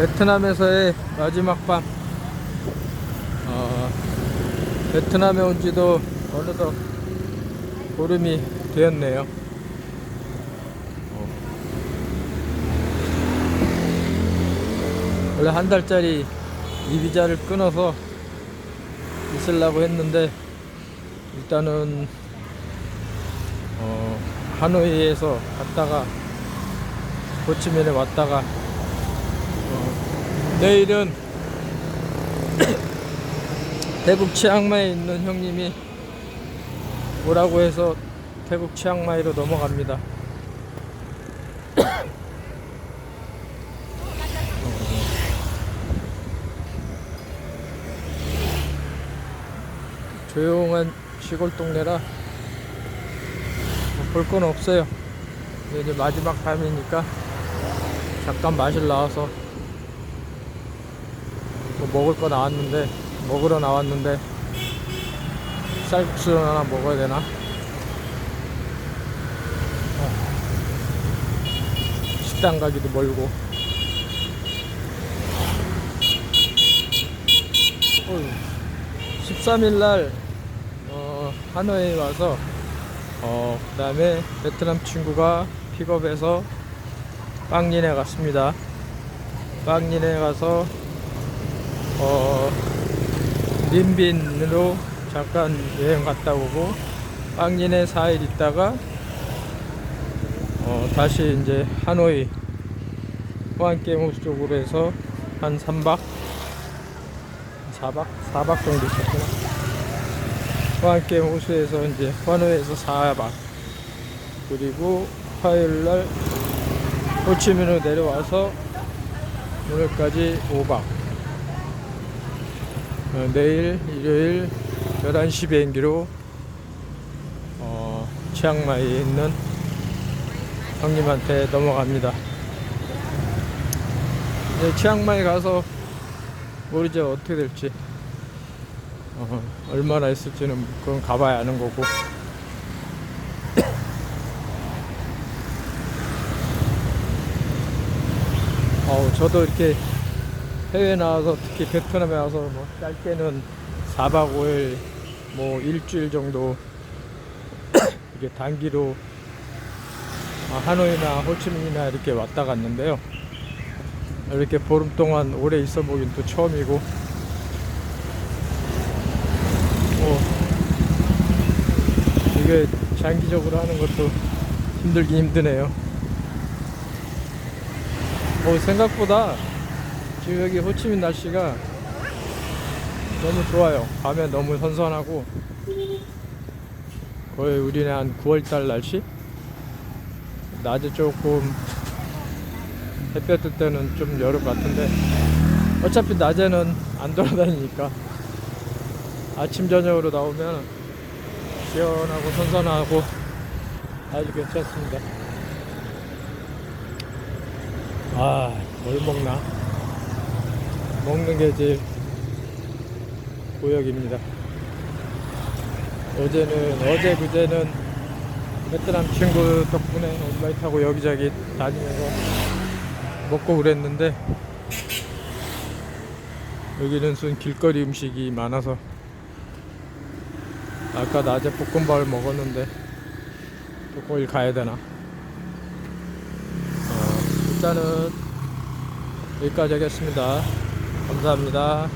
베트남에서의 마지막 밤. 어, 베트남에 온 지도 어느덧 보름이 되었네요. 어. 원래 한 달짜리 이 비자를 끊어서 있으려고 했는데 일단은 어, 하노이에서 갔다가 호치민에 왔다가 어, 내일은 태국 치앙마이에 있는 형님이 오라고 해서 태국 치앙마이로 넘어갑니다. 조용한 시골 동네라 볼 건 없어요. 이제 마지막 밤이니까 잠깐 마실 나와서 뭐 먹을 거 나왔는데 먹으러 나왔는데 쌀국수 하나 먹어야 되나? 어. 식당 가기도 멀고. 어휴. 13일 날 어, 하노이에 와서 어, 그 다음에 베트남 친구가 픽업해서 빵린에 갔습니다. 빵린에 가서 어, 린빈으로 잠깐 여행 갔다 오고 빵린에 4일 있다가 어, 다시 이제 하노이 호안게임호수 쪽으로 해서 한 3박 4박 4박 정도 있었구나. 호안게임 호수에서 이제 환호에서 4박. 그리고 화요일 날 호치민으로 내려와서 오늘까지 5박. 어, 내일 일요일 11시 비행기로 어, 치앙마이에 있는 형님한테 넘어갑니다. 이제 치앙마이 가서 모르죠. 어떻게 될지 어, 얼마나 있을지는 그건 가봐야 아는 거고 어, 저도 이렇게 해외 나와서 특히 베트남에 와서 뭐 짧게는 4박 5일 뭐 일주일 정도 이게 단기로 아, 하노이나 호치민이나 이렇게 왔다 갔는데요. 이렇게 보름 동안 오래 있어 보긴 또 처음이고 이게 장기적으로 하는 것도 힘들긴 힘드네요. 어, 생각보다 지금 여기 호치민 날씨가 너무 좋아요. 밤에 너무 선선하고 거의 우리네 한 9월달 날씨? 낮에 조금 햇볕 뜰 때는 좀 여름 같은데 어차피 낮에는 안 돌아다니니까. 아침 저녁으로 나오면 시원하고 선선하고 아주 괜찮습니다. 아, 뭘 먹나? 먹는 게 제일 고역입니다. 어제는 어제 그제는 베트남 친구 덕분에 오토바이 타고 여기저기 다니면서 먹고 그랬는데 여기는 순 길거리 음식이 많아서 아까 낮에 볶음밥을 먹었는데 또 거길 가야 되나? 어, 일단은 여기까지 하겠습니다. 감사합니다